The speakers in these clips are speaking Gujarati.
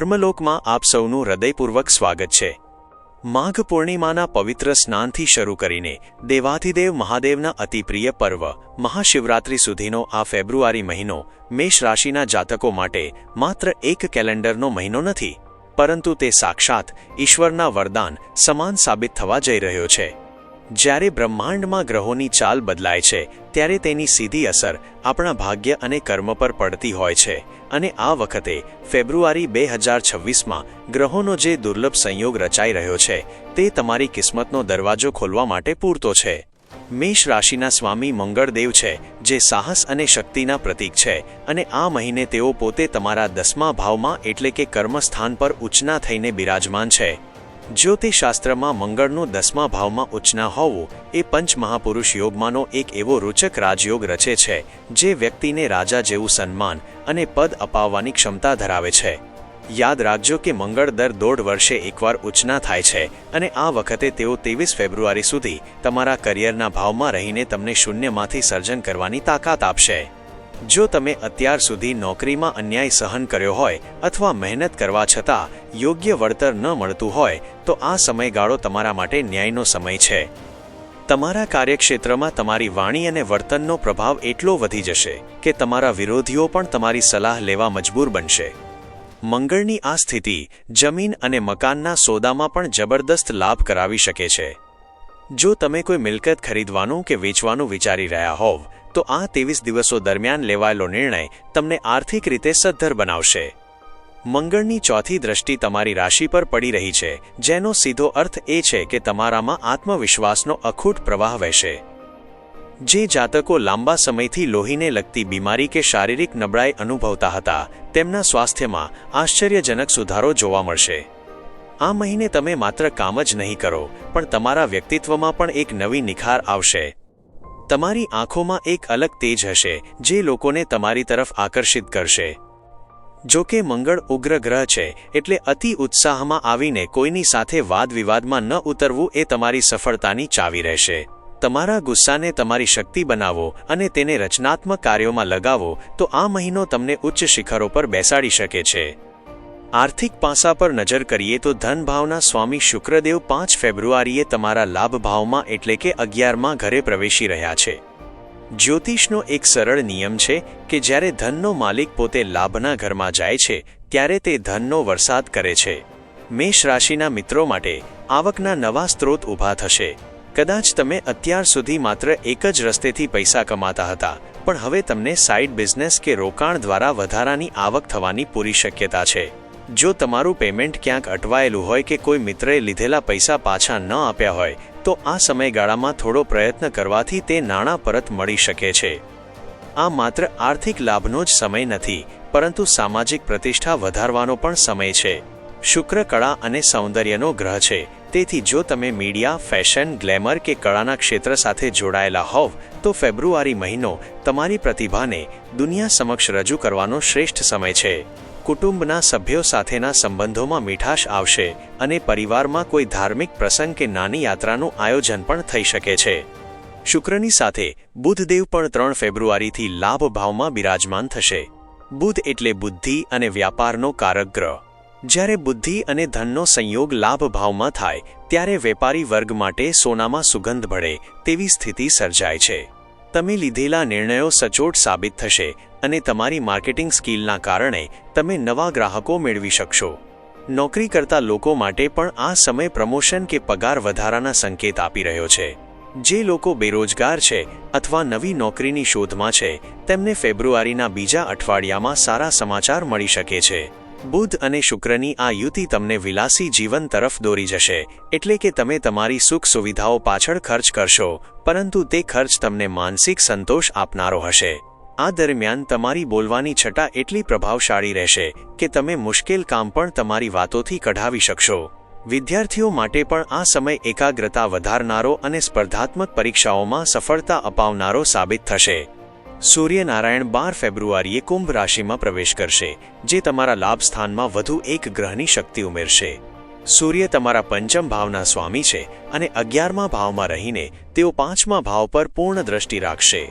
ધર્મલોકમાં આપ સૌનું હૃદયપૂર્વક સ્વાગત છે. માઘ પૂર્ણિમાના પવિત્ર સ્નાનથી શરૂ કરીને દેવાધિદેવ મહાદેવના અતિપ્રિય પર્વ, મહાશિવરાત્રિ સુધીનો આ ફેબ્રુઆરી મહિનો મેષ રાશિના જાતકો માટે માત્ર એક કેલેન્ડરનો મહિનો નથી, પરંતુ તે સાક્ષાત ઈશ્વરના વરદાન સમાન સાબિત થવા જઈ રહ્યો છે. જ્યારે બ્રહ્માંડમાં ગ્રહોની ચાલ બદલાય છે, ત્યારે તેની સીધી અસર આપણા ભાગ્ય અને કર્મ પર પડતી હોય છે. અને આ વખતે, ફેબ્રુઆરી બે હજાર છવ્વીસમાં, ગ્રહોનો જે દુર્લભ સંયોગ રચાઈ રહ્યો છે, તે તમારી કિસ્મતનો દરવાજો ખોલવા માટે પૂરતો છે. મેષ રાશિના સ્વામી મંગળદેવ છે, જે સાહસ અને શક્તિના પ્રતીક છે, અને આ મહિને તેઓ પોતે તમારા દસમા ભાવમાં એટલે કે કર્મસ્થાન પર ઉચના થઈને બિરાજમાન છે. જ્યોતિષશાસ્ત્રમાં મંગળનું દસમા ભાવમાં ઉચ્ચના હોવું એ પંચ મહાપુરુષ યોગમાંનો એક એવો રૂચક રાજયોગ રચે છે, જે વ્યક્તિને રાજા જેવું સન્માન અને પદ અપાવવાની ક્ષમતા ધરાવે છે. યાદ રાખજો કે મંગળ દર દોઢ વર્ષે એકવાર ઉચ્ચના થાય છે અને આ વખતે તેઓ ત્રેવીસ ફેબ્રુઆરી સુધી તમારા કરિયરના ભાવમાં રહીને તમને શૂન્યમાંથી સર્જન કરવાની તાકાત આપશે. જો તમે અત્યાર સુધી નોકરીમાં અન્યાય સહન કર્યો હોય અથવા મહેનત કરવા છતાં યોગ્ય વળતર ન મળતું હોય, તો આ સમયગાળો તમારા માટે ન્યાયનો સમય છે. તમારા કાર્યક્ષેત્રમાં તમારી વાણી અને વર્તનનો પ્રભાવ એટલો વધી જશે કે તમારા વિરોધીઓ પણ તમારી સલાહ લેવા મજબૂર બનશે. મંગળની આ સ્થિતિ જમીન અને મકાનના સોદામાં પણ જબરદસ્ત લાભ કરાવી શકે છે. જો તમે કોઈ મિલકત ખરીદવાનું કે વેચવાનું વિચારી રહ્યા હોવ તો આ ત્રેવીસ દિવસો દરમિયાન લેવાયેલો નિર્ણય તમને આર્થિક રીતે સદ્ધર બનાવશે. મંગળની ચોથી દ્રષ્ટિ તમારી રાશિ પર પડી રહી છે, જેનો સીધો અર્થ એ છે કે તમારામાં આત્મવિશ્વાસનો અખૂટ પ્રવાહ વહેશે. જે જાતકો લાંબા સમયથી લોહીને લગતી બીમારી કે શારીરિક નબળાઈ અનુભવતા હતા, તેમના સ્વાસ્થ્યમાં આશ્ચર્યજનક સુધારો જોવા મળશે. આ મહિને તમે માત્ર કામ જ નહીં કરો, પણ તમારા વ્યક્તિત્વમાં પણ એક નવી નિખાર આવશે. તમારી આંખોમાં એક અલગ તેજ હશે, જે લોકોને તમારી તરફ આકર્ષિત કરશે. જો કે મંગળ ઉગ્ર ગ્રહ છે, એટલે અતિ ઉત્સાહમાં આવીને કોઈની સાથે વાદવિવાદમાં ન ઉતરવું એ તમારી સફળતાની ચાવી રહેશે. તમારા ગુસ્સાને તમારી શક્તિ બનાવો અને તેને રચનાત્મક કાર્યોમાં લગાવો, તો આ મહિનો તમને ઉચ્ચ શિખરો પર બેસાડી શકે છે. આર્થિક પાસા પર નજર કરીએ તો ધન ભાવના સ્વામી શુક્રદેવ પાંચ ફેબ્રુઆરીએ તમારા લાભ ભાવમાં એટલે કે અગિયારમાં ઘરે પ્રવેશી રહ્યા છે. જ્યોતિષનો એક સરળ નિયમ છે કે જ્યારે ધનનો માલિક પોતે લાભના ઘરમાં જાય છે, ત્યારે તે ધનનો વરસાદ કરે છે. મેષ રાશિના મિત્રો માટે આવકના નવા સ્ત્રોત ઊભા થશે. કદાચ તમે અત્યાર સુધી માત્ર એક જ રસ્તેથી પૈસા કમાતા હતા, પણ હવે તમને સાઇડ બિઝનેસ કે રોકાણ દ્વારા વધારાની આવક થવાની પૂરી શક્યતા છે. જો તમારું પેમેન્ટ ક્યાંક અટવાયેલું હોય કે કોઈ મિત્રએ લીધેલા પૈસા પાછા ન આપ્યા હોય, તો આ સમયગાળામાં થોડો પ્રયત્ન કરવાથી તે નાણાં પરત મળી શકે છે. આ માત્ર આર્થિક લાભનો જ સમય નથી, પરંતુ સામાજિક પ્રતિષ્ઠા વધારવાનો પણ સમય છે. શુક્ર કળા અને સૌંદર્યનો ગ્રહ છે. તેથી જો તમે મીડિયા, ફેશન, ગ્લેમર કે કળાના ક્ષેત્ર સાથે જોડાયેલા હોવ, તો ફેબ્રુઆરી મહિનો તમારી પ્રતિભાને દુનિયા સમક્ષ રજૂ કરવાનો શ્રેષ્ઠ સમય છે. કુટુંબના સભ્યો સાથેના સંબંધોમાં મીઠાશ આવશે અને પરિવારમાં કોઈ ધાર્મિક પ્રસંગ કે નાની યાત્રાનું આયોજન પણ થઈ શકે છે. શુક્રની સાથે, બુધદેવ પણ ત્રણ ફેબ્રુઆરીથી લાભ ભાવમાં બિરાજમાન થશે. બુધ એટલે બુદ્ધિ અને વ્યાપારનો કારક ગ્રહ જ્યારે બુદ્ધિ અને ધનનો સંયોગ લાભ ભાવમાં થાય, ત્યારે વેપારી વર્ગ માટે સોનામાં સુગંધ ભળે, તેવી સ્થિતિ સર્જાય છે. તમે લીધેલા નિર્ણયો સચોટ સાબિત થશે અને તમારી માર્કેટિંગ સ્કિલના કારણે તમે નવા ગ્રાહકો મેળવી શકશો. નોકરી કરતા લોકો માટે પણ આ સમય પ્રમોશન કે પગાર વધારાના સંકેત આપી રહ્યો છે. જે લોકો બેરોજગાર છે અથવા નવી નોકરીની શોધમાં છે, તેમને ફેબ્રુઆરીના બીજા અઠવાડિયામાં સારા સમાચાર મળી શકે છે. બુધ અને શુક્રની આ યુતિ તમને વિલાસી જીવન તરફ દોરી જશે, એટલે કે તમે તમારી સુખ સુવિધાઓ પાછળ ખર્ચ કરશો, પરંતુ તે ખર્ચ તમને માનસિક સંતોષ આપનારો હશે. આ દરમિયાન તમારી બોલવાની છટા એટલી પ્રભાવશાળી રહેશે કે તમે મુશ્કેલ કામ પણ તમારી વાતોથી કઢાવી શકશો. વિદ્યાર્થીઓ માટે પણ આ સમય એકાગ્રતા વધારનારો અને સ્પર્ધાત્મક પરીક્ષાઓમાં સફળતા અપાવનારો સાબિત થશે. સૂર્યનારાયણ બાર ફેબ્રુઆરીએ કુંભ રાશિમાં પ્રવેશ કરશે, જે તમારા લાભ સ્થાનમાં વધુ એક ગ્રહની શક્તિ ઉમેરશે. સૂર્ય તમારા પંચમ ભાવના સ્વામી છે અને અગિયારમા ભાવમાં રહીને તેઓ પાંચમા ભાવ પર પૂર્ણ દ્રષ્ટિ રાખશે.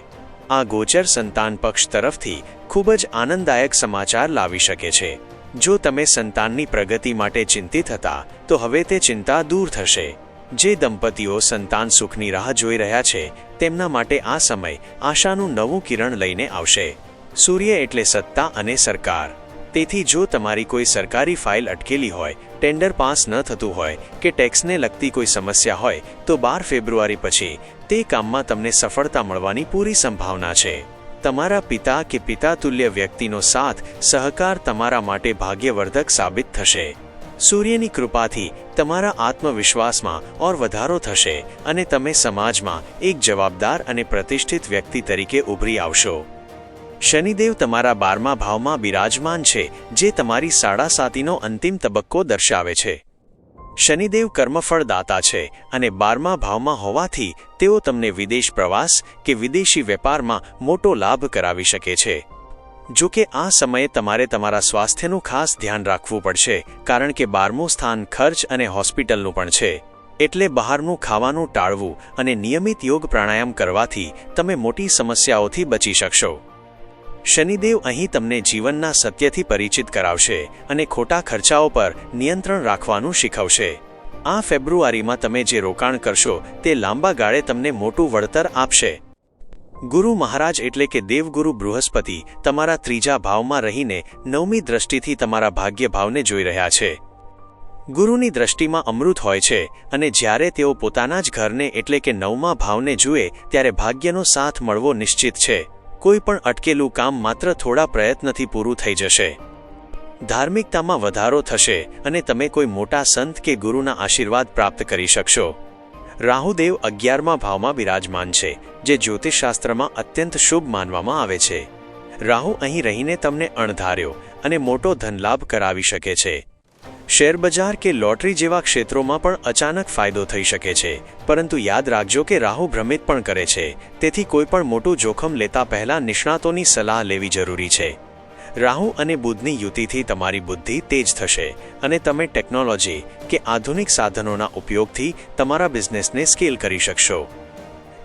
આ ગોચર સંતાન પક્ષ તરફથી ખૂબ જ આનંદદાયક સમાચાર લાવી શકે છે. જો તમે સંતાનની પ્રગતિ માટે ચિંતિત હતા, તો હવે તે ચિંતા દૂર થશે. જે દંપતીઓ સંતાન સુખની રાહ જોઈ રહ્યા છે, તેમના માટે આ સમય આશાનું નવું કિરણ લઈને આવશે. સૂર્ય એટલે સત્તા અને સરકાર. તેથી જો તમારી કોઈ સરકારી ફાઇલ અટકેલી હોય, ટેન્ડર પાસ ન થતું હોય કે ટેક્સને લગતી કોઈ સમસ્યા હોય, તો બાર ફેબ્રુઆરી પછી તે કામમાં તમને સફળતા મળવાની પૂરી સંભાવના છે. તમારા પિતા કે પિતાતુલ્ય વ્યક્તિનો સાથ, સહકાર તમારા માટે ભાગ્યવર્ધક સાબિત થશે. સૂર્યની કૃપાથી તમારા આત્મવિશ્વાસમાં ઓર વધારો થશે અને તમે સમાજમાં એક જવાબદાર અને પ્રતિષ્ઠિત વ્યક્તિ તરીકે ઉભરી આવશો. શનિદેવ તમારા બારમા ભાવમાં બિરાજમાન છે, જે તમારી સાડા સાતીનો અંતિમ તબક્કો દર્શાવે છે. શનિદેવ કર્મફળદાતા છે અને બારમા ભાવમાં હોવાથી તેઓ તમને વિદેશ પ્રવાસ કે વિદેશી વેપારમાં મોટો લાભ કરાવી શકે છે. જો કે આ સમયે તમારે તમારા સ્વાસ્થ્યનું ખાસ ધ્યાન રાખવું પડશે, કારણ કે બારમું સ્થાન ખર્ચ અને હોસ્પિટલનું પણ છે. એટલે બહારનું ખાવાનું ટાળવું અને નિયમિત યોગ પ્રાણાયામ કરવાથી તમે મોટી સમસ્યાઓથી બચી શકશો. શનિદેવ અહીં તમને જીવનના સત્યથી પરિચિત કરાવશે અને ખોટા ખર્ચાઓ પર નિયંત્રણ રાખવાનું શીખવશે. આ ફેબ્રુઆરીમાં તમે જે રોકાણ કરશો તે લાંબા ગાળે તમને મોટું વળતર આપશે. ગુરુ મહારાજ એટલે કે દેવગુરુ બૃહસ્પતિ તમારા ત્રીજા ભાવમાં રહીને નવમી દ્રષ્ટિથી તમારા ભાગ્ય ભાવને જોઈ રહ્યા છે. ગુરુની દ્રષ્ટિમાં અમૃત હોય છે અને જ્યારે તેઓ પોતાના જ ઘરને એટલે કે નવમા ભાવને જુએ ત્યારે ભાગ્યનો સાથ મળવો નિશ્ચિત છે. કોઈ પણ અટકેલું કામ માત્ર થોડા પ્રયત્નથી પૂરું થઈ જશે. ધાર્મિકતામાં વધારો થશે અને તમે કોઈ મોટા સંત કે ગુરુના આશીર્વાદ પ્રાપ્ત કરી શકશો. રાહુદેવ અગિયારમા ભાવમાં બિરાજમાન છે, જે જ્યોતિષશાસ્ત્રમાં અત્યંત શુભ માનવામાં આવે છે. રાહુ અહીં રહીને તમને અણધાર્યો અને મોટો ધનલાભ કરાવી શકે છે. શેરબજાર કે લોટરી જેવા ક્ષેત્રોમાં પણ અચાનક ફાયદો થઈ શકે છે. પરંતુ યાદ રાખજો કે રાહુ ભ્રમિત પણ કરે છે. તેથી કોઈ પણ મોટું જોખમ લેતા પહેલા નિષ્ણાતોની સલાહ લેવી જરૂરી છે. રાહુ અને બુધની યુતિથી તમારી બુદ્ધિ તેજ થશે અને તમે ટેકનોલોજી કે આધુનિક સાધનોના ઉપયોગથી તમારા બિઝનેસને સ્કેલ કરી શકશો.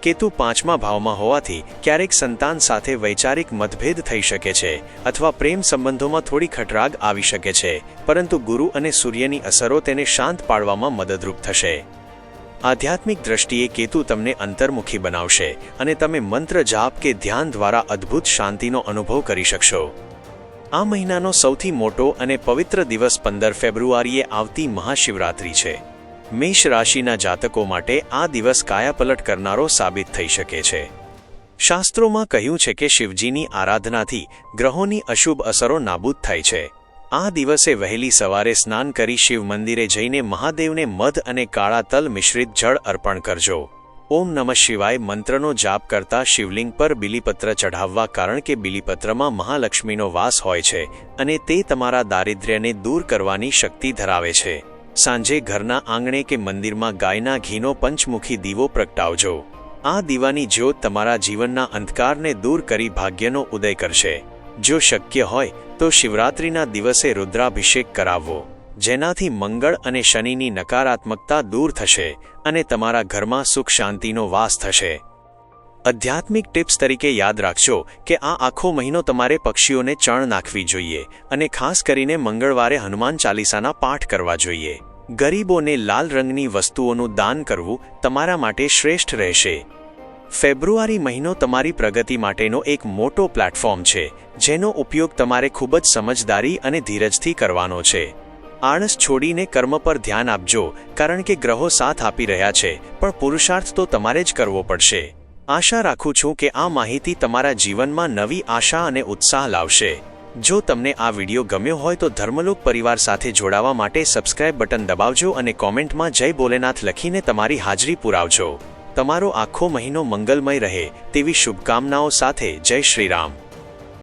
કેતુ પાંચમા ભાવમાં હોવાથી ક્યારેક સંતાન સાથે વૈચારિક મતભેદ થઈ શકે છે અથવા પ્રેમ સંબંધોમાં થોડી ખટરાગ આવી શકે છે, પરંતુ ગુરુ અને સૂર્યની અસરો તેને શાંત પાડવામાં મદદરૂપ થશે. આધ્યાત્મિક દ્રષ્ટિએ કેતુ તમને અંતર્મુખી બનાવશે અને તમે મંત્ર જાપ કે ધ્યાન દ્વારા અદ્ભુત શાંતિનો અનુભવ કરી શકશો. આ મહિનાનો સૌથી મોટો અને પવિત્ર દિવસ પંદર ફેબ્રુઆરીએ આવતી મહાશિવરાત્રી છે. મેષ રાશિના જાતકો માટે આ દિવસ કાયાપલટ કરનારો સાબિત થઈ શકે છે. શાસ્ત્રોમાં કહ્યું છે કે શિવજીની આરાધનાથી ગ્રહોની અશુભ અસરો નાબૂદ થાય છે. આ દિવસે વહેલી સવારે સ્નાન કરી શિવ મંદિરે જઈને મહાદેવને મધ અને કાળા તલ મિશ્રિત જળ અર્પણ કરજો. ઓમ નમઃ શિવાય મંત્રનો જાપ કરતા શિવલિંગ પર બિલીપત્ર ચઢાવવા કારણ કે બિલીપત્રમાં મહાલક્ષ્મીનો વાસ હોય છે અને તે તમારા દારિદ્ર્યને દૂર કરવાની શક્તિ ધરાવે છે. સાંજે ઘરના આંગણે કે મંદિરમાં ગાયના ઘીનો પંચમુખી દીવો પ્રગટાવજો. આ દીવાની જ્યોત તમારા જીવનના અંધકારને દૂર કરી ભાગ્યનો ઉદય કરશે. જો શક્ય હોય, તો શિવરાત્રિના દિવસે રુદ્રાભિષેક કરાવવો. જેનાથી મંગળ અને શનિની નકારાત્મકતા દૂર થશે અને તમારા ઘરમાં સુખ શાંતિનો વાસ થશે. આધ્યાત્મિક ટિપ્સ તરીકે યાદ રાખજો કે આ આખો મહિનો તમારે પક્ષીઓને ચણ નાખવી જોઈએ અને ખાસ કરીને મંગળવારે હનુમાન ચાલીસાના પાઠ કરવા જોઈએ. ગરીબોને લાલ રંગની વસ્તુઓનું દાન કરવું તમારા માટે શ્રેષ્ઠ રહેશે. ફેબ્રુઆરી મહિનો તમારી પ્રગતિ માટેનો એક મોટો પ્લેટફોર્મ છે, જેનો ઉપયોગ તમારે ખૂબ જ સમજદારી અને ધીરજથી કરવાનો છે. આળસ છોડીને કર્મ પર ધ્યાન આપજો, કારણ કે ગ્રહો સાથ આપી રહ્યા છે, પણ પુરુષાર્થ તો તમારે જ કરવો પડશે. આશા રાખું છું કે આ માહિતી તમારા જીવનમાં નવી આશા અને ઉત્સાહ લાવશે. જો તમને આ વીડિયો ગમ્યો હોય તો ધર્મલોક પરિવાર સાથે જોડાવા માટે સબસ્ક્રાઇબ બટન દબાવજો અને કોમેન્ટમાં જય ભોલેનાથ લખીને તમારી હાજરી પુરાવજો. તમારો આખો મહિનો મંગલમય રહે તેવી શુભકામનાઓ સાથે જય શ્રીરામ.